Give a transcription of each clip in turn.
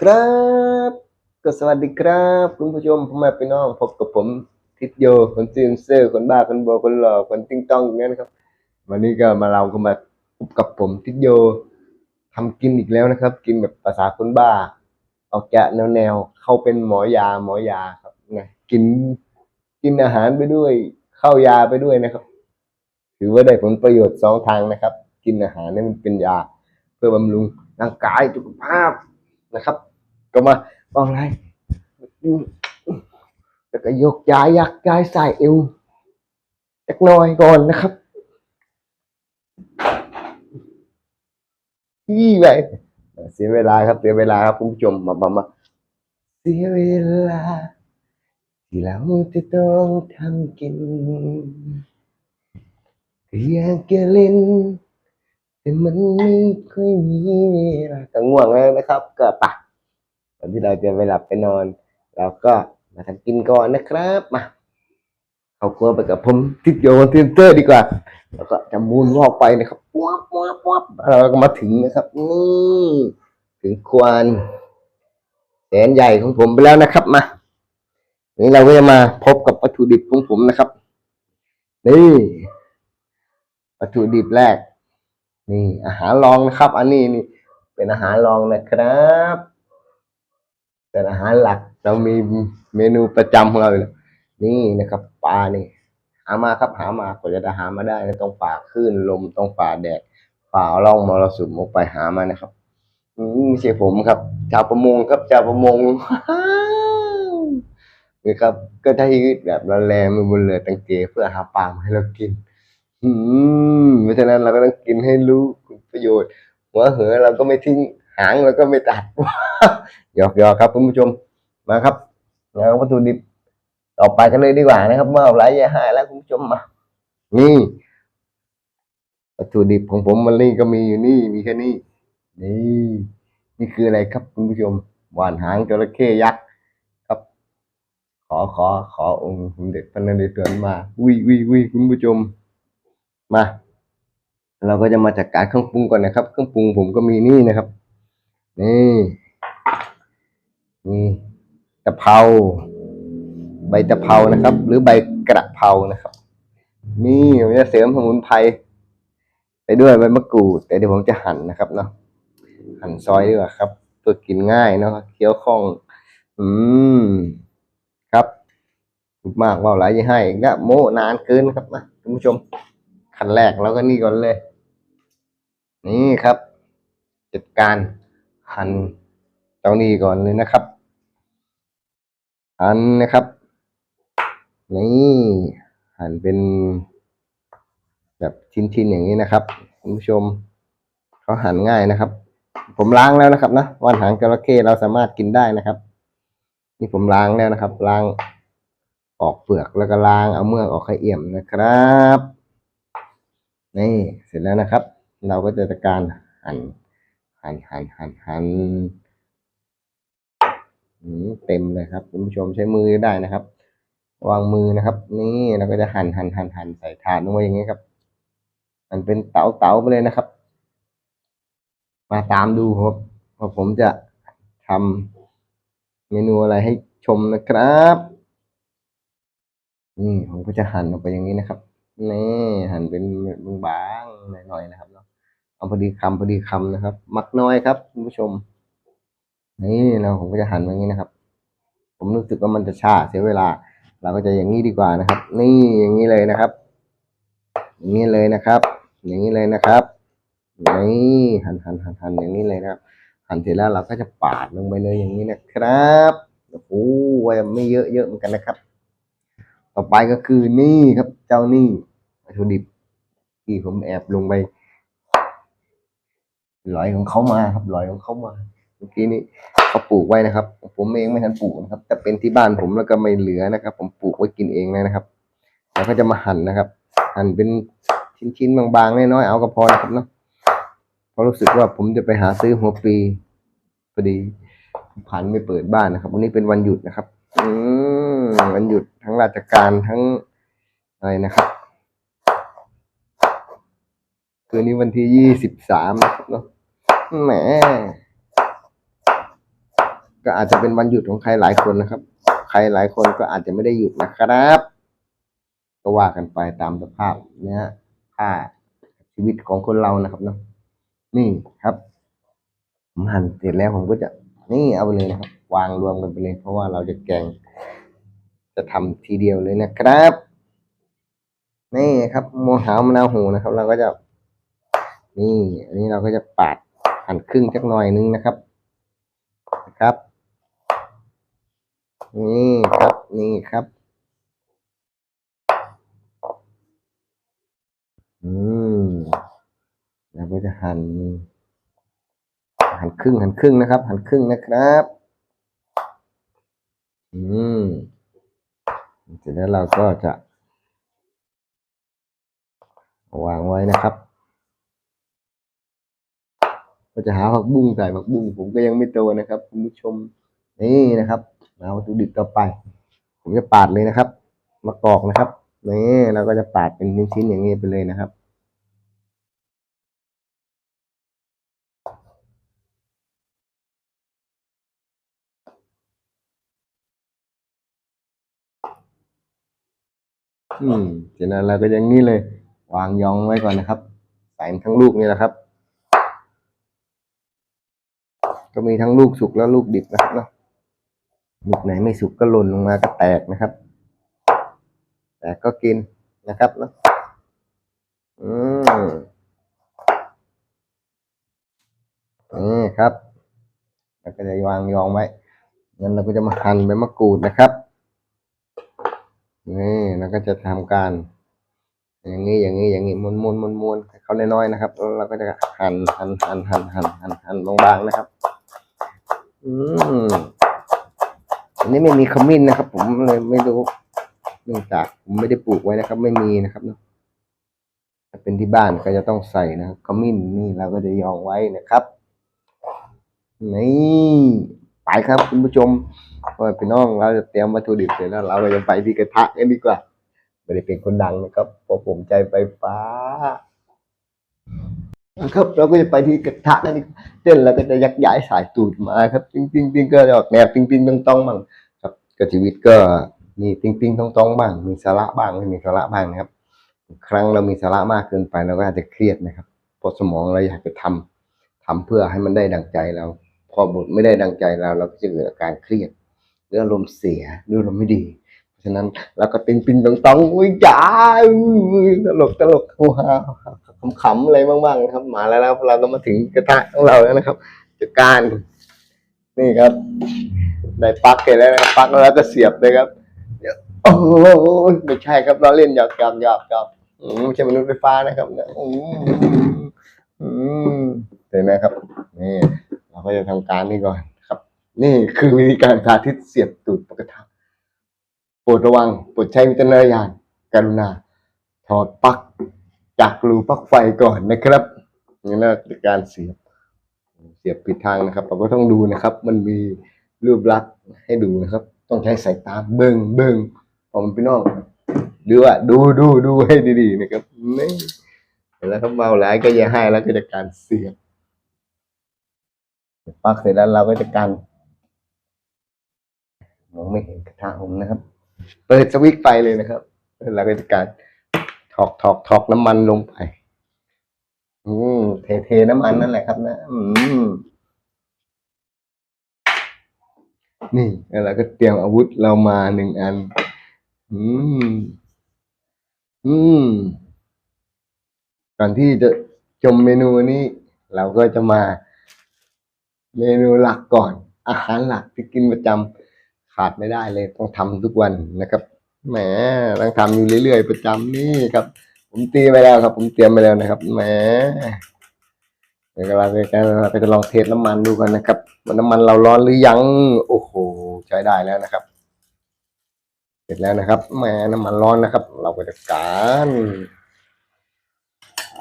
ครับก็สวัสดีครับ คุณผู้ชมพ่อแม่พี่น้องพบกับผม ทิศโยคนซีนเซอร์คนบ้าคนโบคนหล่อคนติ้งต้องอย่างนี้นะครับ วันนี้ก็มาเราก็มาพบกับผมทิศโยทำกินอีกแล้วนะครับ กินแบบภาษาคนบ้า ออกจะแนวแนวๆเข้าเป็นหมอยาหมอยาครับไงกินกินอาหารไปด้วยเข้ายาไปด้วยนะครับ ถือว่าได้ผลประโยชน์สองทางนะครับ กินอาหารนี่มันเป็นยา เพื่อบำรุงร่างกายสุขภาพนะครับ ก็มาออนไลน์ แล้วก็ยกย้ายยักย้ายใส่เอวเล็กน้อยก่อนนะครับยี่ไปเสียเวลาครับเสียเวลาครับคุณผู้ชมมามามาเสียเวลา ที่เราจะต้องทำกินก็อยากจะเล่นแต่มันไม่ค่อยมีเวลาก็ง่วงแล้วนะครับ ก็ปะก่อนที่เราจะไปหลับไปนอนเราก็ มาทำกินก่อนนะครับมาเข้าครัวไปกับผมทิศโยนเทนเตอร์ดีกว่า แล้วก็จะมูนวอกไปนะครับป๊บป๊บป๊บเราก็มาถึงนะครับนี่ถึงควานแสนใหญ่ของผมไปแล้วนะครับมาวันนี้เราก็จะมาพบกับวัตถุดิบของผมนะครับ นี่ วัตถุดิบแรก นี่ อาหารรองนะครับ อันนี้นี่ เป็นอาหารรองนะครับแต่อาหารหลัก เรามีเมนูประจำของเราอยู่แล้วนี่นะครับปลานี่หามาครับหามากว่าจะได้หามาได้นะต้องฝ่าคลื่นลมต้องฝ่าแดดฝ่าล่องมรสุมออกไปหามานะครับอืมไม่ใช่ผมครับชาวประมงครับชาวประมงนี่ครับ ก็ได้แบบละแลมือบนเรือตังเกเพื่อหาปลามาให้เรากิน อืมเพราะฉะนั้นเราก็ต้องกินให้รู้ประโยชน์หัวเหอเราก็ไม่ทิ้งหางเราก็ไม่ตัดหยอกหยอกครับคุณผู้ชม มาครับแล้ววัตถุดิบต่อไปกันเลยดีกว่านะครับ เมื่อเอาไรยาห้าแล้วคุณผู้ชมมานี่วัตถุดิบของผมมันนี่ก็มีอยู่นี่มีแค่นี้นี่นี่คืออะไรครับคุณผู้ชมหวานหางจระเข้ยักษ์ครับ ขอขอขอองค์เด็จพระนเรศวรมาวิวิวิคุณผู้ชมมา เราก็จะมาจัดการเครื่องปรุงก่อนนะครับ เครื่องปรุงผมก็มีนี่นะครับ นี่มีตะเภาใบตะเภานะครับ หรือใบกระเพรานะครับ นี่ผมจะเสริมสมุนไพรไปด้วยใบมะกรูด แต่เดี๋ยวผมจะหั่นนะครับเนาะหั่นซอยดีกว่าครับเพื่อกินง่ายเนาะเคี้ยวคล่อง อืมครับถูกมากว่าหลายยี่ให้อีกนะโมนานเกินครับนะคุณผู้ชมขั้นแรกเราก็นี่ก่อนเลย นี่ครับ จัดการหั่นเจ้านี้ก่อนเลยนะครับ หั่นนะครับ นี่หั่นเป็นแบบชิ้นๆอย่างนี้นะครับคุณผู้ชมเขาหั่นง่ายนะครับ ผมล้างแล้วนะครับนะวันหางจระเข้เราสามารถกินได้นะครับ นี่ผมล้างแล้วนะครับ ล้างออกเปลือกแล้วก็ล้างเอาเมือกออกให้เอี่ยมนะครับนี่เสร็จแล้วนะครับ เราก็จะจัดการหั่นหั่นหั่นหั่นหั่น เต็มเลยครับคุณผู้ชมใช้มือได้นะครับ วางมือนะครับ นี่เราก็จะหั่นหั่นหั่นหั่นใส่ถาดลงไปอย่างนี้ครับมันเป็นเต๋าเต๋าไปเลยนะครับ มาตามดูครับว่าผมจะทำเมนูอะไรให้ชมนะครับนี่ผมก็จะหั่นออกไปอย่างนี้นะครับนี่หั่นเป็นบางๆหน่อยๆนะครับเนาะเอาพอดีคำพอดีคำนะครับ มักน้อยครับคุณผู้ชม นี่เราผมก็จะหันอย่างนี้นะครับ ผมรู้สึกว่ามันจะช้าเสียเวลา เราก็จะอย่างนี้ดีกว่านะครับ นี่อย่างนี้เลยนะครับ อย่างนี้เลยนะครับ อย่างนี้เลยนะครับนี่หันหันหันหันอย่างนี้เลยนะครับหันเสร็จแล้วเราก็จะปาดลงไปเลยอย่างนี้นะครับโอ้โหไม่เยอะเยอะเหมือนกันนะครับ ต่อไปก็คือนี่ครับ เจ้านี่วัตถุดิบที่ผมแอบลงไปลอยของเขามาครับลอยของเขามา เมื่อกี้นี้เขาปลูกไว้นะครับ ผมเองไม่ทันปลูกนะครับ แต่เป็นที่บ้านผมแล้วก็ไม่เหลือนะครับ ผมปลูกไว้กินเองเลยนะครับ แล้วก็จะมาหั่นนะครับ หั่นเป็นชิ้นๆบางๆน้อยๆเอาก็พอนะครับเนาะเพราะรู้สึกว่าผมจะไปหาซื้อหัวปีพอดีผันไม่เปิดบ้านนะครับ วันนี้เป็นวันหยุดนะครับ อืมวันหยุดทั้งราชการทั้งอะไรนะครับคืนนี้วันที่ยี่สิบสามเนาะแหม ก็อาจจะเป็นวันหยุดของใครหลายคนนะครับ ใครหลายคนก็อาจจะไม่ได้หยุดนะครับ ก็ว่ากันไปตามสภาพเนื้อค่าชีวิตของคนเรานะครับเนาะนี่ครับผมหั่นเสร็จแล้วผมก็จะ นี่เอาไปเลยนะครับ วางรวมกันไปเลย เพราะว่าเราจะแกง จะทำทีเดียวเลยนะครับ นี่ครับโมหาวมะนาวหูนะครับ เราก็จะ นี่ อันนี้เราก็จะปาดหั่นครึ่งสักหน่อยนึงนะครับครับ นี่ครับนี่ครับ อืมเราก็จะหั่นหั่นครึ่งหั่นครึ่งนะครับ หั่นครึ่งนะครับ อืมเสร็จแล้วเราก็จะวางไว้นะครับ ก็จะหาผักบุ้งใส่ผักบุ้งผมก็ยังไม่โตนะครับคุณผู้ชมนี่นะครับ เอาวัตถุดิบต่อไป ผมจะปาดเลยนะครับ มะกอกนะครับนี่เราก็จะปาดเป็นชิ้นๆอย่างนี้ไปเลยนะครับอืมเสร็จแล้วเราก็อย่างนี้เลย วางยองไว้ก่อนนะครับใส่ทั้งลูกนี่แหละครับ ก็มีทั้งลูกสุกแล้วลูกดิบนะครับเนาะ ลูกไหนไม่สุกก็หล่นลงมาก็แตกนะครับ แตกก็กินนะครับนะอืมนี่ครับแล้วก็จะวางยองไว้งั้นเราก็จะมาหั่นใบมะกรูดนะครับนี่แล้วก็จะทำการ อย่างนี้อย่างนี้อย่างนี้มวนมวนมวนมวนเขาน้อยๆนะครับแล้วเราก็จะหั่นหั่นหั่นหั่นหั่นหั่นหั่นบางๆนะครับ อืม อันนี้ไม่มีขมิ้นนะครับ ผมเลยไม่รู้เนื่องจากผมไม่ได้ปลูกไว้นะครับ ไม่มีนะครับเนอะถ้าเป็นที่บ้านก็จะต้องใส่นะครับขมิ้นนี่เราก็จะยองไว้นะครับนี่ไปครับคุณผู้ชมพ่อพี่น้องเราจะเตรียมวัตถุดิบเสร็จแล้ว เราก็จะไปที่กระทะกันดีกว่าไม่ได้เป็นคนดังนะครับเพราะผมใจไฟฟ้า นะครับ เราก็จะไปที่กระทะนั่นเองเต้นแล้วก็จะยักย้ายสายตูดมาครับติ้งติ้งติ้งก็จะออกแนวติ้งติ้งต้องต้องบ้างครับก็ชีวิตก็มีติ้งติ้งต้องต้องบ้าง มีสาระบ้างไม่มีสาระบ้างนะครับ ครั้งเรามีสาระมากเกินไปเราก็อาจจะเครียดนะครับเพราะสมองเราอยากจะทำทำเพื่อให้มันได้ดังใจเรา พอบทไม่ได้ดังใจเรา เราก็จะเกิดอาการเครียดหรืออารมเสียหรืออารมไม่ดีเพราะฉะนั้นเราก็ติงปิงตองตองอุ้ยจ้าตลกตลกฮูฮา ขำๆอะไรบ้างๆนะครับ มาแล้วแล้วเราก็มาถึงกระทะของเราแล้วนะครับจัดการ นี่ครับได้ปลั๊กเสร็จแล้วนะครับปลั๊กแล้วก็เสียบเลยครับโอ้โไม่ใช่ครับเราเล่นหยอกหยอกหยอกหยอกอืมไม่ใช่มนุษย์ไฟฟ้านะครับเนี่ยอืมอืมเห็นไหมครับ นี่ เราก็จะทำการนี่ก่อนครับ นี่คือวิธีการสาธิตเสียบตูดปกติโปรดระวังโปรดใช้วิจารณญาณกรุณาถอดปลั๊ก จากรูปลั๊กไฟก่อนนะครับนี่นะการเสียบ เสียบผิดทางนะครับ เราก็ต้องดูนะครับ มันมีรูปลักษณ์ให้ดูนะครับ ต้องใช้สายตาเบิ่งเบิ่งพอมันพี่น้องดูอะดูดูดูให้ดีๆนะครับนี่แล้วถ้าเมาหลายก็อย่าให้แล้วก็จะการเสียบปักเสร็จแล้วเราก็จะกันมองไม่เห็นกระทะผมนะครับ เปิดสวิตช์ไฟเลยนะครับ แล้วก็จะการ อกถอกถอกน้ำมันลงไป อืมเทเทน้ำมันนั่นแหละครับ นะอืมนี่แล้วเราก็เตรียมอาวุธเรามาหนึ่งอัน อืม อืม ก่อนที่จะชมเมนูนี้ เราก็จะมา เมนูหลักก่อน อาหารหลักที่กินประจำขาดไม่ได้เลย ต้องทำทุกวันนะครับ แหมต้องทำอยู่เรื่อยๆประจำนี่ครับ ผมตีไปแล้วครับ ผมเตรียมไปแล้วนะครับแหมเดี๋ยวเราจะเราก็จะลองเทสน้ำมันดูกันนะครับว่าน้ำมันเราร้อนหรือยัง โอ้โหใช้ได้แล้วนะครับ เสร็จแล้วนะครับแหม่น้ำมันร้อนนะครับ เราก็จะการ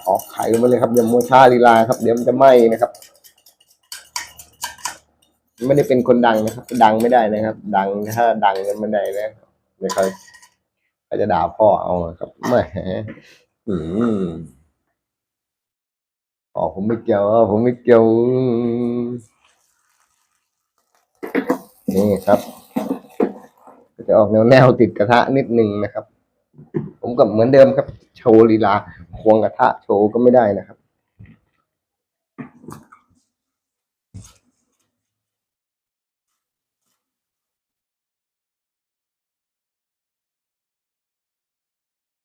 ขอไข่ลงมาเลยครับอย่ามัวช้าลีลาครับ เดี๋ยวมันจะไหม้นะครับ ไม่ได้เป็นคนดังนะครับ ดังไม่ได้นะครับ ดังถ้าดังกันไม่ได้นะ เดี๋ยวเขาเขาจะด่าพ่อเอาครับแหมอืมอ๋อผมไม่เกี่ยวผมไม่เกี่ยวนี่ครับจะออกแนวแนวติดกระทะนิดนึงนะครับ ผมกับเหมือนเดิมครับ โชว์ลีลาควงกระทะโชว์ก็ไม่ได้นะครับ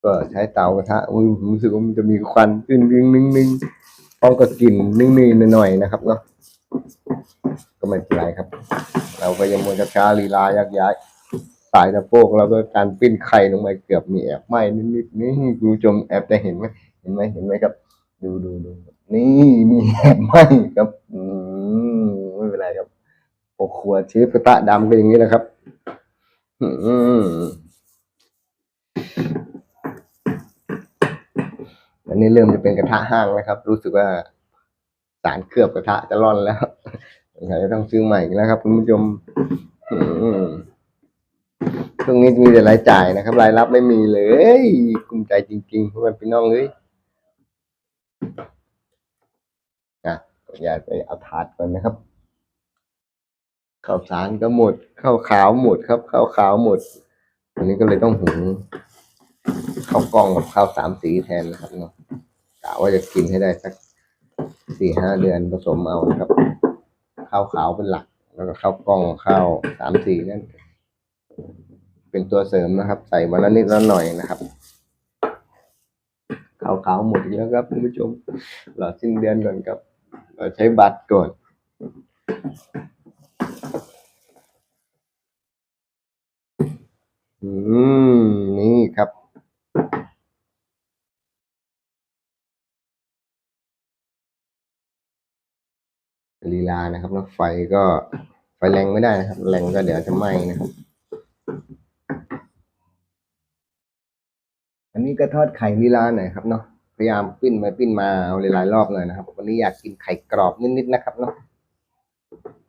ก็ใช้เตากระทะอุ้ยผมรู้สึกว่ามันจะมีควันขึ้นนึงนึงนึงพร้อมกับกลิ่นนึ่งนึงหน่อยๆนะครับเนาะก็ไม่เป็นไรครับ เราก็ยังมวนกระช้าลีลายักย้าย สายตะโพกเราก็การปิ้นไข่ลงไปเกือบมีแอบไหม้นิดๆนี่คุณผู้ชมแอบจะเห็นไหมเห็นไหมเห็นไหมครับ ดูดูดูนี่มีแอบไหม้ครับอืมไม่เป็นไรครับโอ้ครัวเชฟกระทะดำก็อย่างนี้แหละครับ อืม อันนี้เริ่มจะเป็นกระทะห้างแล้วครับ รู้สึกว่าสารเคลือบกระทะจะร่อนแล้วสงจะต้องซื้อใหม่แล้วครับ คุณผู้ชมช่วงนี้มีแต่รายจ่ายนะครับรายรับไม่มีเลยกุ้มใจจริงๆเพราะมันพี่น้องเลยนะอย่าไปเอาถาดก่อนนะครับข้าวสารก็หมดข้าวขาวหมดครับข้าวขาวหมดวันนี้ก็เลยต้องหุง ข้าวกล้องกับข้าวสามสีแทนนะครับเนาะกะว่าจะกินให้ได้สักสี่ห้าเดือนผสมเอานะครับ ข้าวขาวเป็นหลัก แล้วก็ข้าวกล้องข้าวสามสีนั่นเป็นตัวเสริมนะครับ ใส่มาละนิดละหน่อยนะครับข้าวขาวหมดแล้วครับคุณผู้ชมรอสิ้นเดือนก่อนครับเราใช้บัตรก่อนอืม นี่ครับ ลีลานะครับ แล้วไฟก็ไฟแรงไม่ได้นะครับ แรงก็เดี๋ยวจะไหม้นะครับ อันนี้ก็ทอดไข่ลีลาหน่อยครับเนาะ พยายามปิ้นไปปิ้นมาเอาหลายๆรอบเลยนะครับ วันนี้อยากกินไข่กรอบนิดๆนะครับเนาะ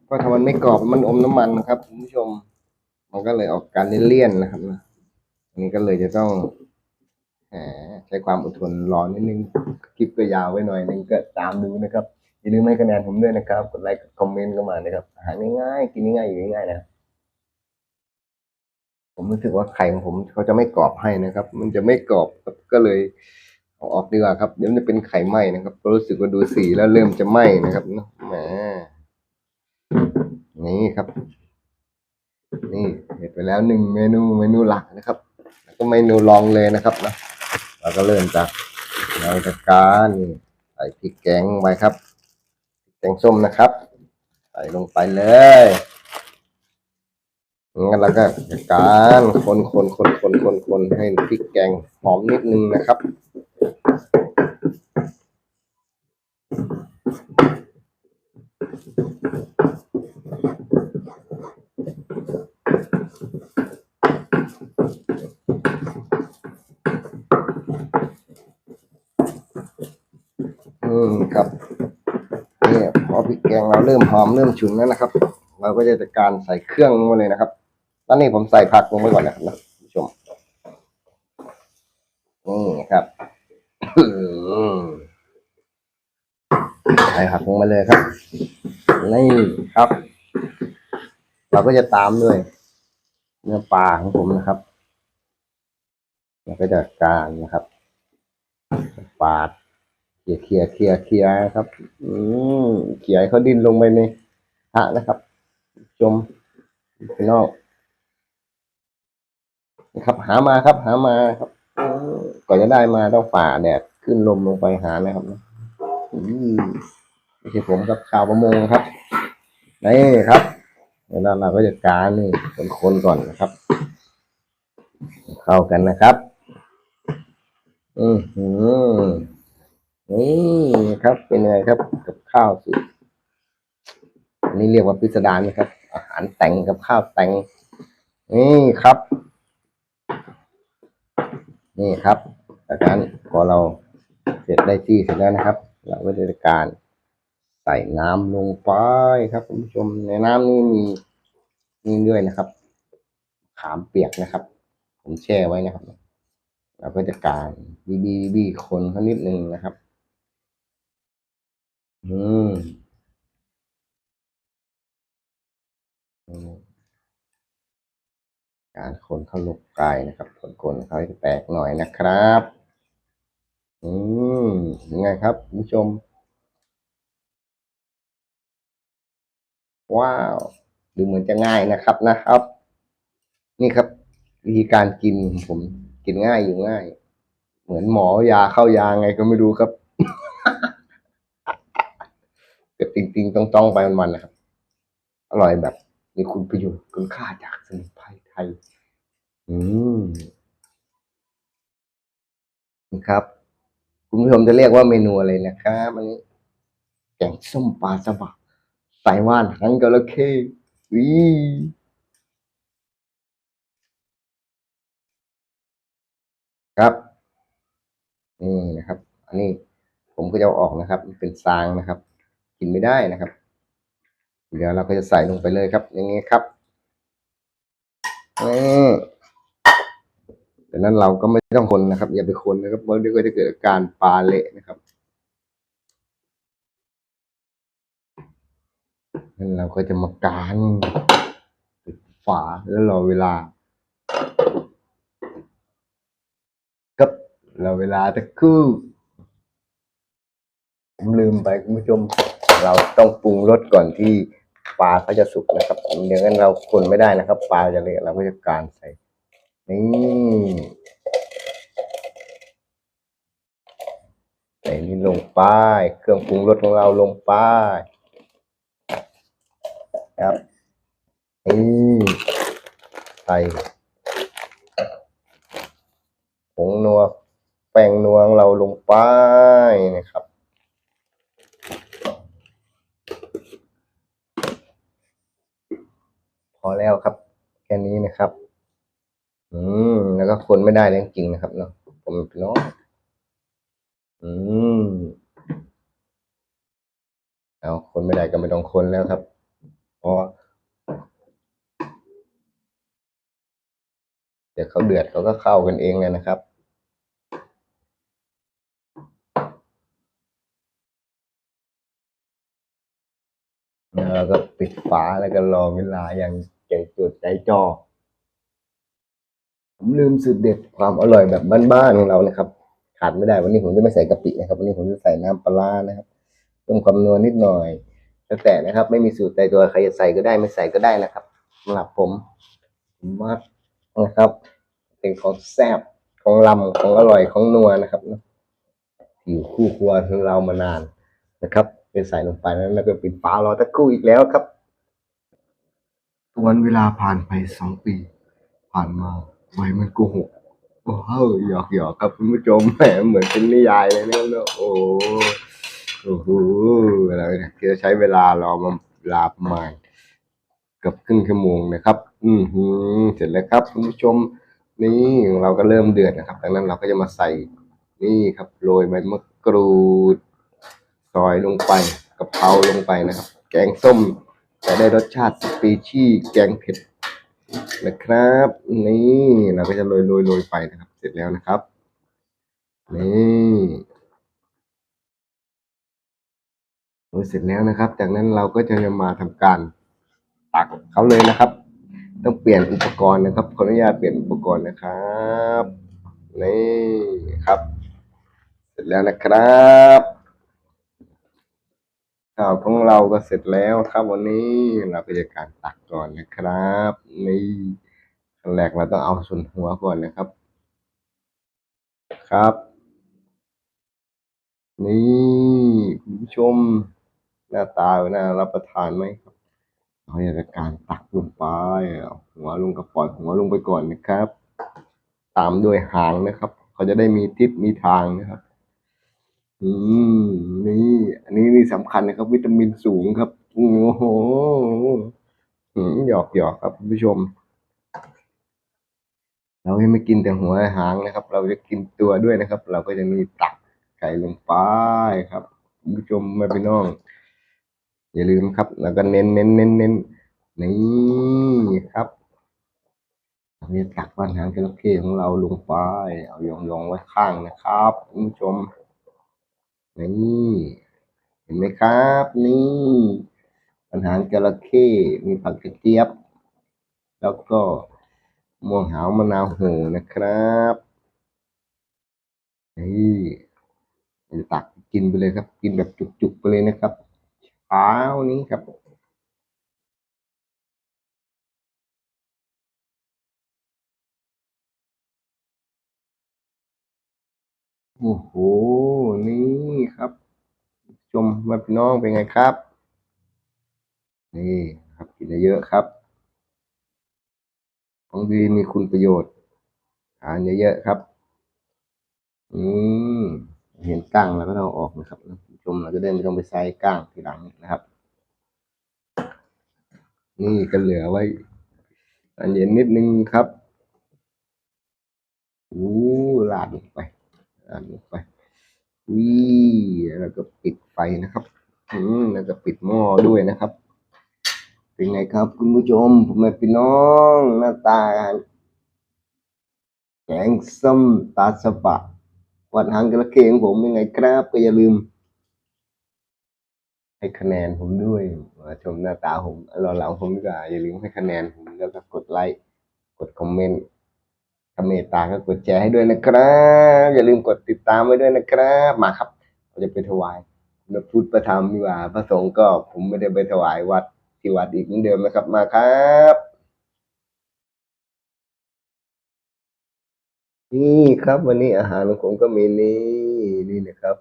เพราะถ้ามันไม่กรอบมันอมน้ำมันนะครับคุณผู้ชม มันก็เลยออกการเลี่ยนๆนะครับนะอันนี้ก็เลยจะต้องใช้ความอดทนรอนิดนึง คลิปก็ยาวไว้หน่อยนึงก็ตามดูนะครับ อย่าลืมให้คะแนนผมด้วยนะครับ กดไลค์ กดคอมเมนต์ก็มานะครับ อาหารง่ายๆ กินง่ายๆ อยู่ง่ายๆ นะ ผมรู้สึกว่าไข่ของผมเขาจะไม่กรอบให้นะครับ มันจะไม่กรอบครับก็เลยเอาออกดีกว่าครับ เดี๋ยวมันจะเป็นไข่ไหม้นะครับ รู้สึกว่าดูสีแล้วเริ่มจะไหม้นะครับแหมนี่ครับ นี่เห็นไปแล้วหนึ่งเมนูเมนูหลักนะครับ แล้วก็เมนูรองเลยนะครับนะเราก็เริ่มจากเราจะการนี่ใส่พริกแกงไปครับ งส้มนะครับ ใส่ลงไปเลยงั้นเราก็จัดการคนคนคนคนคนคนให้พริกแกงหอมนิดนึงนะครับอืมครับ อพริกแกงเราเริ่มหอมเริ่มฉุนแล้วนะครับ เราก็จะจัดการใส่เครื่องลงมาเลยนะครับตอนนี้ผมใส่ผักลงไปก่อนนะครับนะคุณผู้ชมนี่ครับใส่ผักลงมาเลยครับนี่ครับ เราก็จะตามด้วย เนื้อปลาของผมนะครับเราก็จะการนะครับปาด เคลียเคลียร์เคลียร์เคลียร์ครับ อืมเขี่ยเขาดิ้นลงไปในพระนะครับจมพี่น้องนะครับหามาครับ หามาครับก่อนจะได้มาต้องฝ่าแดดขึ้นลมลงไปหานะครับอืมไม่ใช่ผมครับชาวประมงครับนี่ครับแล้วเราก็จะการนี่เป็นคนก่อนนะครับ เข้ากันนะครับ อือหือ นี่ครับเป็นไงครับกับข้าวสุดอันนี้เรียกว่าพิสดารนะครับ อาหารแต่งกับข้าวแต่ง นี่ครับ นี่ครับจากนั้นพอเราเสร็จได้ที่เสร็จแล้วนะครับเราก็จะการใส่น้ำลงไปครับคุณผู้ชมในน้ำนี่มีนี่ด้วยนะครับ ขามเปียกนะครับ ผมแช่ไว้นะครับเราก็จะการบีบีบีคนเขานิดนึงนะครับ อืมอืมการคนเข้าลูกไก่นะครับคนคนเขาให้แตกหน่อยนะครับ อืมยังไงครับคุณผู้ชม ว้าว ดูเหมือนจะง่ายนะครับนะครับ นี่ครับ วิธีการกินผมกินง่ายอยู่ง่าย เหมือนหมอยาเข้ายาไงก็ไม่รู้ครับ ก็ติงติงต้องต้องไปวันๆนะครับ อร่อยแบบมีคุณประโยชน์คุณค่าจากสมุนไพรไทย อืมครับ คุณผู้ชมจะเรียกว่าเมนูอะไรนะครับอันนี้แกงส้มปลาสบักใส่ว่านหังจระเข้วีครับนี่นะครับ อันนี้ผมก็จะเอาออกนะครับ เป็นซางนะครับ กินไม่ได้นะครับ เดี๋ยวเราก็จะใส่ลงไปเลยครับ อย่างนี้ครับนี่แต่นั้นเราก็ไม่ต้องคนนะครับ อย่าไปคนนะครับเพราะเดี๋ยวก็จะเกิดอาการปลาเละนะครับนั้นเราก็จะมาการฝาแล้วรอเวลาครับรอเวลาตะคู่ผมลืมไปคุณผู้ชม เราต้องปรุงรสก่อนที่ปลาเขาจะสุกนะครับเดี๋ยวงั้นเราคนไม่ได้นะครับ ปลาจะเละเราก็จะการใส่นี่ใส่นี่ลงไปเครื่องปรุงรสของเราลงไปครับนี่ใส่ผงนัวแป้งนัวของเราลงไปนะครับ อแล้วครับ แค่นี้นะครับ อืม แล้วก็คนไม่ได้เลยจริงนะครับเนาะผมเป็นน้องอืมเอาคนไม่ได้ก็ไม่ต้องคนแล้วครับเพราะเดี๋ยวเขาเดือดเขาก็เข้ากันเองเลยนะครับแล้วก็ปิดฝาแล้วก็รอเวลาอย่าง ใจจดใจจอ ผมลืมสูตรเด็ดความอร่อยแบบบ้านๆของเรานะครับ ขาดไม่ได้วันนี้ผมจะไม่ใส่กะปินะครับ วันนี้ผมจะใส่น้ำปลานะครับเพิ่มความนัวนิดหน่อยแล้วแต่นะครับ ไม่มีสูตรใดตัวใครจะใส่ก็ได้ไม่ใส่ก็ได้นะครับสำหรับผมผมักนะครับ เป็นของแซ่บของลำของอร่อยของนัวนะครับอยู่คู่ครัวของเรามานานนะครับ เป็นใส่ลงไปแล้วแล้วก็ปิดฝารอตะคู่อีกแล้วครับ วันเวลาผ่านไปสองปี ผ่านมาไว้มันโกหกโอ้เฮ้ยหยอกหยอกครับคุณผู้ชมแหมเหมือนเป็นนิยายเลยเนี่ยเนอะโอ้โอ้โหเราจะใช้เวลารอมาลาประมาณเกือบครึ่งชั่วโมงนะครับ อือหือเสร็จแล้วครับคุณผู้ชม นี่เราก็เริ่มเดือดนะครับดังนั้นเราก็จะมาใส่นี่ครับโรยใบมะกรูดซอยลงไปกะเพราลงไปนะครับ แกงส้ม จะได้รสชาติสปีชี่แกงเผ็ดนะครับ นี่เราก็จะโรยโรยโรยไปนะครับ เสร็จแล้วนะครับ นี่โรยเสร็จแล้วนะครับ จากนั้นเราก็จะมาทำการตักเขาเลยนะครับ ต้องเปลี่ยนอุปกรณ์นะครับขออนุญาตเปลี่ยนอุปกรณ์นะครับนี่ครับ เสร็จแล้วนะครับ ข้าวของเราก็เสร็จแล้วครับวันนี้เราก็จะการตักก่อนนะครับนี่ขั้นแรกเราต้องเอาส่วนหัวก่อนนะครับ ครับ นี่คุณผู้ชมหน้าตาน่ารับประทานไหมครับเราจะการตักลงไปเอาหัวลงกับปล่อยหัวลงไปก่อนนะครับ ตามด้วยหางนะครับ เขาจะได้มีทิศมีทางนะครับ อืม นี่ อันนี้นี่สำคัญนะครับ วิตามินสูงครับ โอ้โหอืมหยอกหยอกครับคุณผู้ชม เราไม่กินแต่หัวหางนะครับ เราจะกินตัวด้วยนะครับ เราก็จะมีตักไก่ลงไปครับคุณผู้ชมแม่พี่น้อง อย่าลืมครับ แล้วก็เน้นเน้นเน้นเน้นนี่ครับเราจะตักบ้านหางจระเข้ของเราลงไป เอายองยองไว้ข้างนะครับคุณผู้ชม นี่เห็นไหมครับ นี่ปัญหางจระเข้มีผักกระเจี๊ยบ แล้วก็ม่วงหาวมะนาวโหนะครับนี่จะตักกินไปเลยครับ กินแบบจุกๆไปเลยนะครับเช้านี้ครับ โอ้โห นี่ครับ ชมมาพี่น้องเป็นไงครับ นี่ครับกินเยอะๆครับ ของดีมีคุณประโยชน์ทานเยอะๆครับ อืมเห็นก้างแล้วก็เราออกนะครับชมเราจะได้ไม่ต้องไปใส่ก้างทีหลังนะครับ นี่ก็เหลือไว้ อันเย็นนิดนึงครับ อู้ลาดลงไป ลาดลงไปวิแล้วก็ปิดไฟนะครับ อืมแล้วก็ปิดหม้อด้วยนะครับ เป็นไงครับ คุณผู้ชมผมเป็นพี่น้องหน้าตาแกงส้มตาสปะวัดหางกระเคงผมเป็นไงครับ ก็อย่าลืม ให้คะแนนผมด้วยมาชมหน้าตาผมรอหลังผมกว่าอย่าลืมให้คะแนนผมแล้วก็กดไลค์กดคอมเมนต์ ถ้าเมตตาก็กดแชร์ให้ด้วยนะครับ อย่าลืมกดติดตามไว้ด้วยนะครับ มาครับเราจะไปถวายพระพุทธประธรรมดีกว่าพระสงฆ์ก็ผมไม่ได้ไปถวายวัดที่วัดอีกเหมือนเดิมนะครับมาครับนี่ครับวันนี้อาหารของผมก็มีนี่นี่นะครับ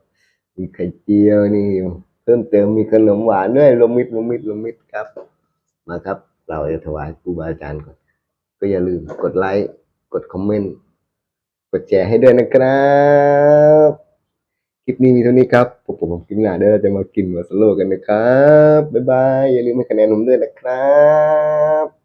มีไข่เจียวนี่ เพิ่มเติมมีขนมหวานด้วยลมมิดลมมิดลมมิดครับ มาครับ เราจะถวายครูบาอาจารย์ก่อน ก็อย่าลืมกดไลค์ กดคอมเมนต์ กดแชร์ให้ด้วยนะครับ คลิปนี้มีเท่านี้ครับพบกับผมกินหนาเดี๋ยวเราจะมากินมาสโลกันนะครับ บ๊ายบาย อย่าลืมให้คะแนนผมด้วยนะครับ